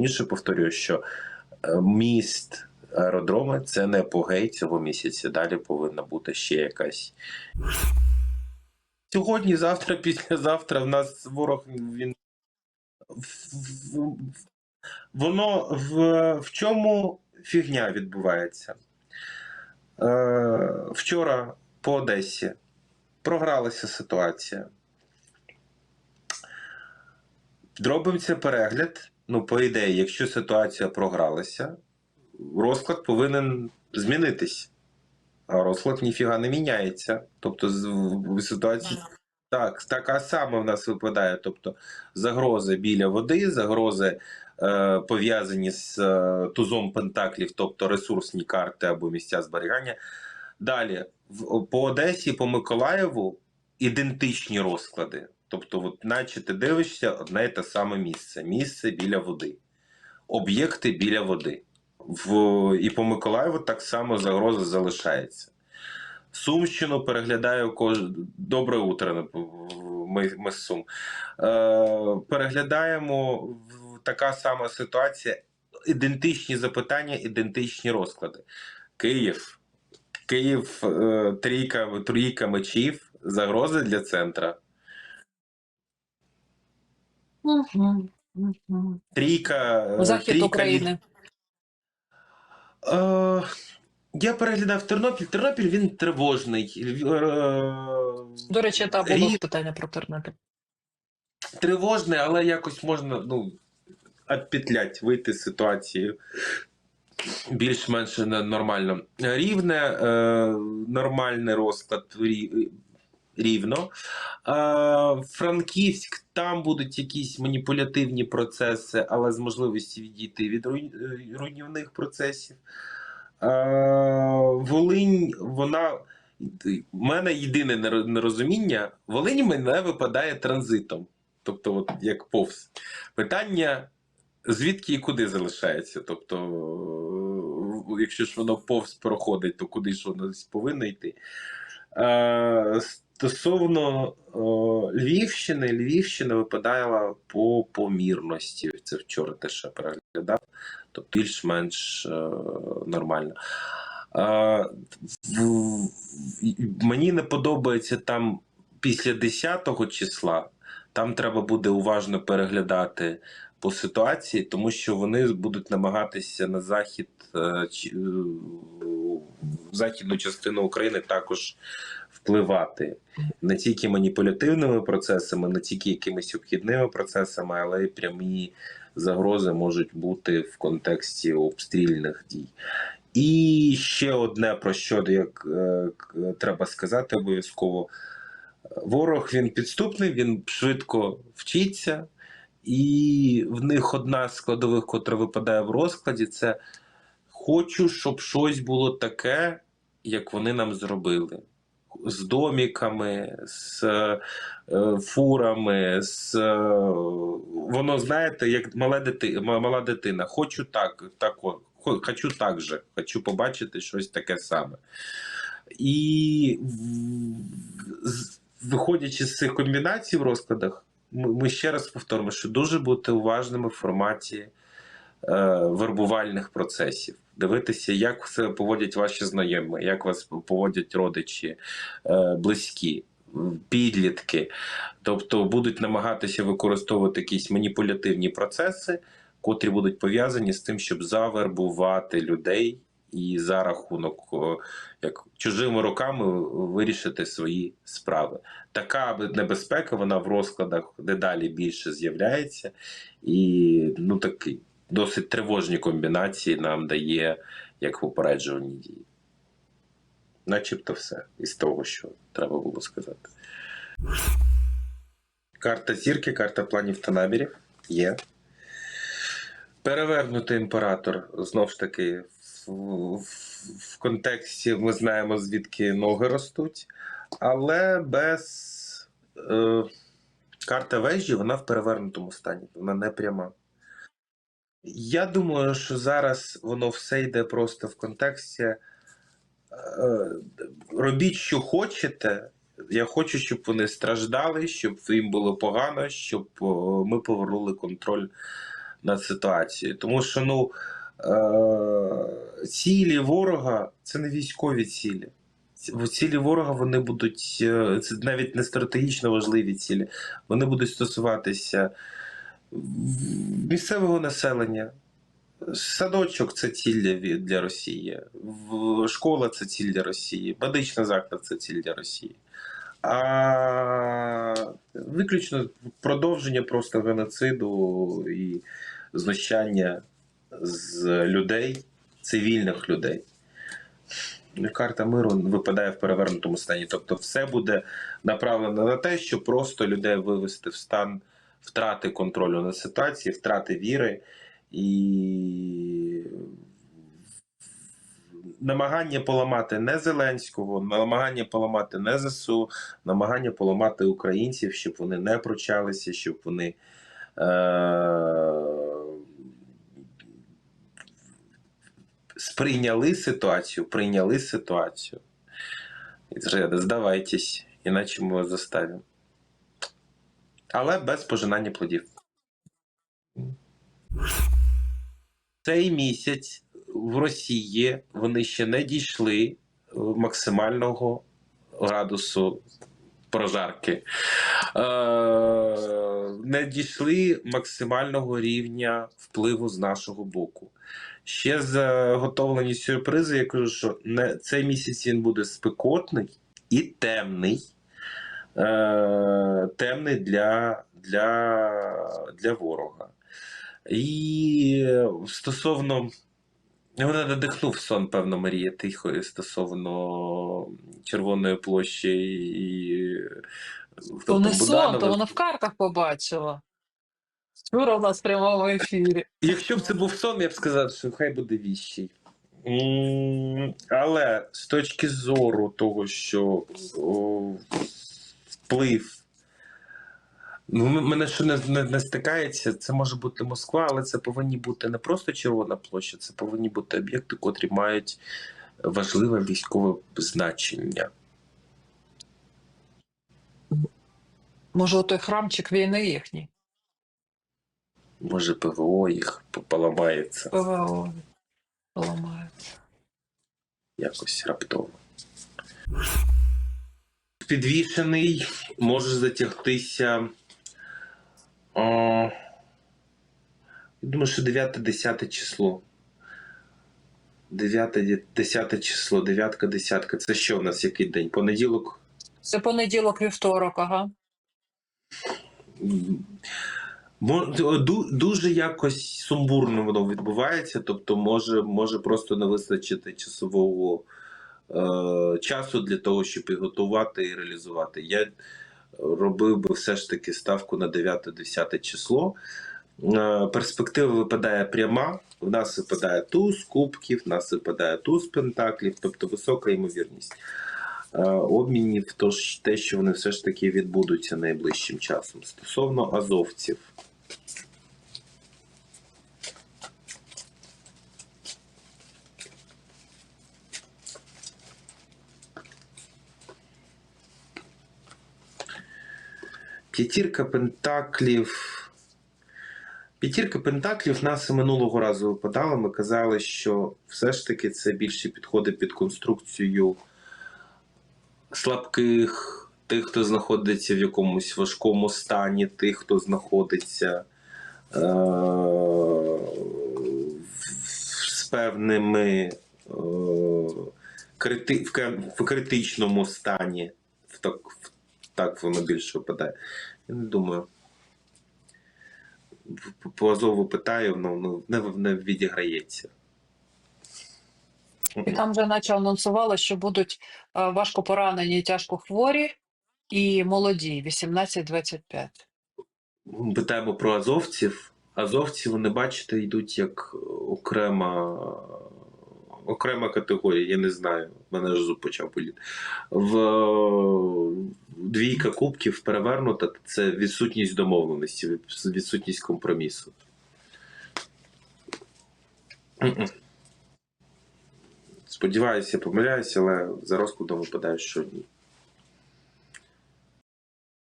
найголовніше повторюю, що е, міст. Аеродроми це не апогей цього місяця. Далі повинна бути ще якась. Сьогодні, завтра, післязавтра в нас ворог він. Воно в, в чому фігня відбувається? Е, вчора по Одесі програлася ситуація. Робимо це перегляд. Ну, по ідеї, якщо ситуація програлася, розклад повинен змінитись. А розклад ніфіга не міняється. Тобто, в ситуації. Так, така сама в нас випадає. Тобто загрози біля води, загрози е, пов'язані з е, тузом пентаклів, тобто ресурсні карти або місця зберігання. Далі, в, по Одесі, по Миколаєву ідентичні розклади. Тобто, от, наче ти дивишся одне і те саме місце. Місце біля води, об'єкти біля води. В, і по Миколаєву так само загроза залишається. Сумщину переглядаю кож... Добре утро. Ми, ми з Сум. Е, переглядаємо така сама ситуація. Ідентичні запитання, ідентичні розклади. Київ. Київ, е, трійка, трійка мечів, загрози для центра. Угу. Угу. Трійка. е, Захід трійка України. Е, я переглядав Тернопіль. Тернопіль він тривожний. Е, До речі, та було Рі- питання про Тернопіль. тривожний, але якось можна ну, відпетлять, вийти з ситуації більш-менш нормально. Рівне, е, нормальний розклад рівно. Франківськ, там будуть якісь маніпулятивні процеси, але з можливості відійти від е, руйнівних процесів. Волинь, вона. У мене єдине неро- нерозуміння: Волинь мене випадає транзитом. Тобто, от як повз. Питання, звідки і куди залишається? Тобто, якщо ж воно повз проходить, то куди ж воно повинно йти? Стосовно е, Львівщини, Львівщина випадала по помірності. Це вчора теж переглядав, тобто більш-менш е, нормально. Е, в- в- мені не подобається там після 10 числа. Там треба буде уважно переглядати по ситуації, тому що вони будуть намагатися на захід, е, е, західну частину України також впливати не тільки маніпулятивними процесами, не тільки якимись обхідними процесами, але й прямі загрози можуть бути в контексті обстрільних дій. І ще одне про що як е, треба сказати обов'язково. Ворог він підступний, він швидко вчиться, і в них одна з складових, котра випадає в розкладі, це хочу, щоб щось було таке, як вони нам зробили. З доміками, з е, фурами, з е, воно знаєте, як мале дити, мала дитина. Хочу так, так хочу так же, хочу побачити щось таке саме. І виходячи з цих комбінацій в розкладах, ми, ще раз повторимо, що дуже бути уважними в форматі вербувальних процесів. Дивитися, як себе поводять ваші знайомі, як вас поводять родичі, е, близькі, підлітки. Тобто будуть намагатися використовувати якісь маніпулятивні процеси, котрі будуть пов'язані з тим, щоб завербувати людей і за рахунок як чужими руками вирішити свої справи. Така небезпека вона в розкладах дедалі більше з'являється, і ну такі досить тривожні комбінації нам дає як попереджувальні дії. Начебто все із того, що треба було сказати. Карта зірки, карта планів та намірів є. Перевернутий імператор знов ж таки в, в, в контексті ми знаємо, звідки ноги ростуть, але без е, карта вежі вона в перевернутому стані, вона не пряма. Я думаю, що зараз воно все йде просто в контексті. Е, робіть, що хочете. Я хочу, щоб вони страждали, щоб їм було погано, щоб ми повернули контроль над ситуацією. Тому що ну, е- цілі ворога це не військові цілі. Ці- Цілі ворога вони будуть е, це навіть не стратегічно важливі цілі. Вони будуть стосуватися місцевого населення. Садочок це ціль для, Росії, школа це ціль для Росії, медичний заклад це ціль для Росії. А виключно продовження просто геноциду і знущання з людей, цивільних людей. Карта миру випадає в перевернутому стані. Тобто, все буде направлено на те, щоб просто людей вивести в стан втрати контролю над ситуацією, втрати віри і намагання поламати не Зеленського, намагання поламати не ЗСУ, намагання поламати українців, щоб вони не пручалися, щоб вони. Е- сприйняли ситуацію, прийняли ситуацію. Здавайтесь, іначе ми вас заставимо. Але без пожинання плодів. Цей місяць в Росії вони ще не дійшли е, максимального градусу прожарки. Е, не дійшли максимального рівня впливу з нашого боку. Ще заготовлені сюрпризи. Я кажу, що не, цей місяць він буде спекотний і темний. Е, темний для, для, для ворога. І стосовно. Вона надихнув сон, певно, Марія Тихої стосовно Червоної площі і. То не сон, то вона в картах побачила. Вчора у нас в прямому ефірі. Якщо б це був сон, я б сказав, що хай буде віщий. Але з точки зору того, що вплив. Ну, мене що не, не, не стикається, це може бути Москва, але це повинні бути не просто Червона площа, це повинні бути об'єкти, котрі мають важливе військове значення. Може, той храмчик війни їхній. Може, ПВО їх поламається ПВО поламається. якось раптово. Підвішений може затягтися. О, я думаю, що 9-10 число. 9-10 число, 9 десятка. Це що в нас який день? Понеділок? Це понеділок, вівторок, ага. Дуже якось сумбурно воно відбувається, тобто може, може просто не вистачити часового часу для того, щоб підготувати і реалізувати. Я робив би все ж таки ставку на 9-10 число. Е, перспектива випадає пряма. В нас випадає туз кубків, в нас випадає туз пентаклів, тобто висока ймовірність е, обмінів, тож те, що вони все ж таки відбудуться найближчим часом. Стосовно азовців. П'ятірка пентаклів. П'ятірка пентаклів нас і минулого разу випадала. Ми казали, що все ж таки це більше підходить під конструкцію слабких, тих, хто знаходиться в якомусь важкому стані, тих, хто знаходиться е- з певними е- крити- в ке- в критичному стані. Так, воно більше випадає. Я не думаю. По Азову питаю, ну, не, не відіграється. І там вже наче анонсували, що будуть е, важко поранені, тяжко хворі і молоді, 18-25. Питаємо про азовців. Азовці, вони, бачите, йдуть як окрема, окрема категорія. Я не знаю, мене ж зуб почав боліти. В двійка кубків перевернута це відсутність домовленості, відсутність компромісу. Сподіваюся, помиляюся, але за розкладом випадає, що ні.